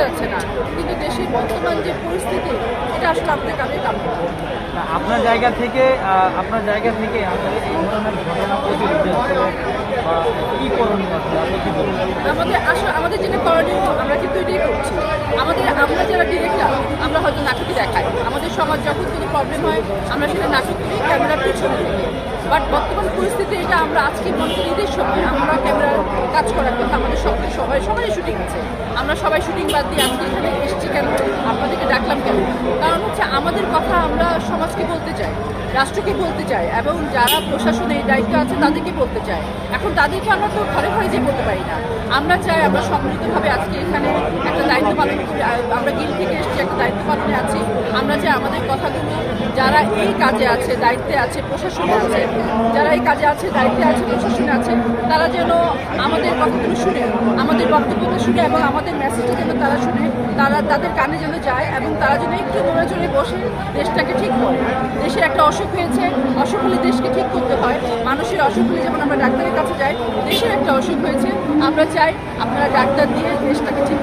যাচ্ছে না। কিন্তু দেশের বর্তমান যে পরিস্থিতি এটা আসলে আমাদের কাছে কাম্য আপনার জায়গা থেকে আপনার জায়গা থেকে এই ধরনের ঘটনা কি করণীয় আসলে আপনি কি বলবেন? আমাদের আসলে আমাদের যেটা করণীয় আমরা কিন্তু এটাই করছি। আমাদের আমরা যারা ডিরেক্টর আমরা হয়তো নাটকে দেখাই। আমাদের সমাজ যখন কোনো প্রবলেম হয় আমরা সেটা নাটক করি ক্যামেরার পিছনে। থেকে বাট বর্তমান পরিস্থিতি এটা আমরা আজকে মনে করি সময় আমরা ক্যামেরার কাজ করার কথা আমাদের সব সবাই সবাই শুটিং আছে। আমরা সবাই শুটিং বাদ দিয়ে আজকে এখানে এসেছি কেন? আপনাদেরকে ডাকলাম কেন? কারণ হচ্ছে আমাদের কথা আমরা সমাজকে বলতে চাই, রাষ্ট্রকে বলতে চাই, এবং যারা প্রশাসনে এই দায়িত্ব আছে তাদেরকে বলতে চাই। এখন তাদেরকে আমরা তো ঘরে ঘরে যে বলতে পারি না। আমরা চাই আমরা সম্মিলিতভাবে আজকে এখানে একটা দায়িত্ব পালন আমরা গিল থেকে এসেছি, একটা দায়িত্ব পালনে আছি। আমরা চাই আমাদের কথাগুলো, যারা এই কাজে আছে, দায়িত্বে আছে, প্রশাসনে আছে, যারা এই কাজে আছে, দায়িত্বে আছে, প্রশাসনে আছে, তারা যেন আমাদের কথাগুলো শুনে, আমাদের বক্তব্যটা শুনে এবং আমাদের মেসেজটা যেন তারা শুনে, তারা তাদের কানে যেন যায় এবং তারা যেন একটু নড়ে বসে দেশটাকে ঠিক করে। দেশের একটা অসুখ হয়েছে, অসুখ হলে দেশকে ঠিক করতে হয়। মানুষের অসুখ হলে যেমন আমরা ডাক্তারের কাছে যাই, দেশের একটা অসুখ হয়েছে, আমরা চাই আপনারা ডাক্তার দিয়ে দেশটাকে ঠিক